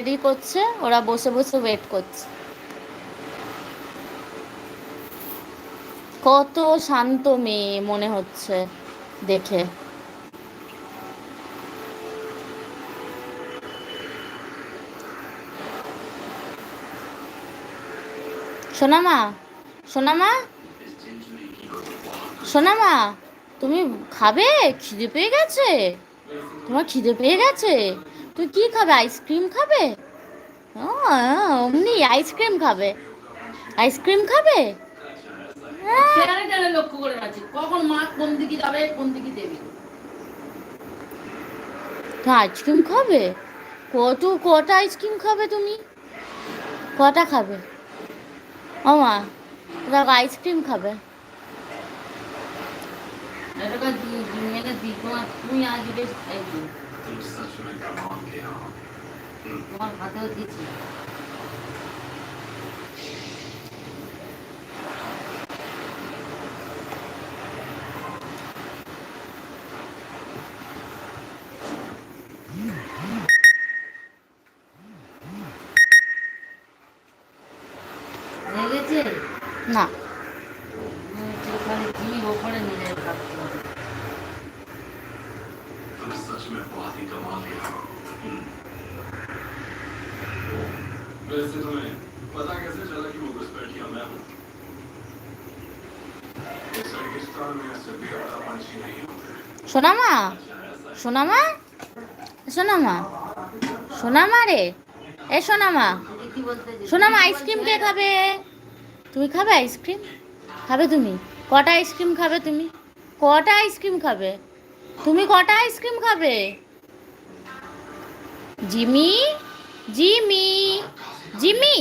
Ready করছে ওরা বসে বসে ওয়েট করছে। কত শান্ত মেয়ে মনে হচ্ছে দেখে। সোনামা সোনামা সোনামা, তুমি খাবে? খিদে পেয়ে গেছে? তোমার খিদে পেয়ে গেছে? তুই কি খাবে? আইসক্রিম খাবে? অমনি আইসক্রিম খাবে। আইসক্রিম খাবে? হ্যাঁ, লক্ষ্য করে আছি কখন মা কোন দিকে যাবে কোন দিকে দেবে? আইসক্রিম খাবে? কত কটা আইসক্রিম খাবে তুমি? কটা খাবে? ও মা দেখো আইসক্রিম খাবে। তুমি আজ 今次上去了，那。वैसे तुम्हें पता कैसे चला कि वो घुसपैठिया मैं हूँ इस रेगिस्तान में ऐसे बेहद पंछी नहीं होते সোনামা সোনামা সোনামা সোনামা রে এ সোনামা তুমি কি বলতে যে- সোনামা আইসক্রিম কে খাবে তুমি খাবে আইসক্রিম খাবে তুমি কটা আইসক্রিম খাবে তুমি কটা আইসক্রিম খাবে তুমি কটা আইসক্রিম খাবে? জিমি? জিমি? জিমি?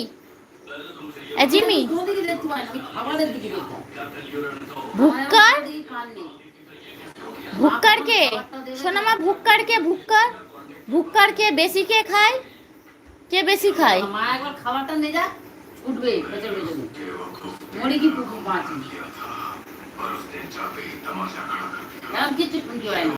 জিমি। ভুক্কার? ভুক্কার কে সোনামা ভুক্কার কে ভুক্কার? ভুক্কার কে বেশি কে খায়? কে বেশি খায়? মা, একবার খাবারটা নিয়ে যা, উঠবে কি किया था पर उस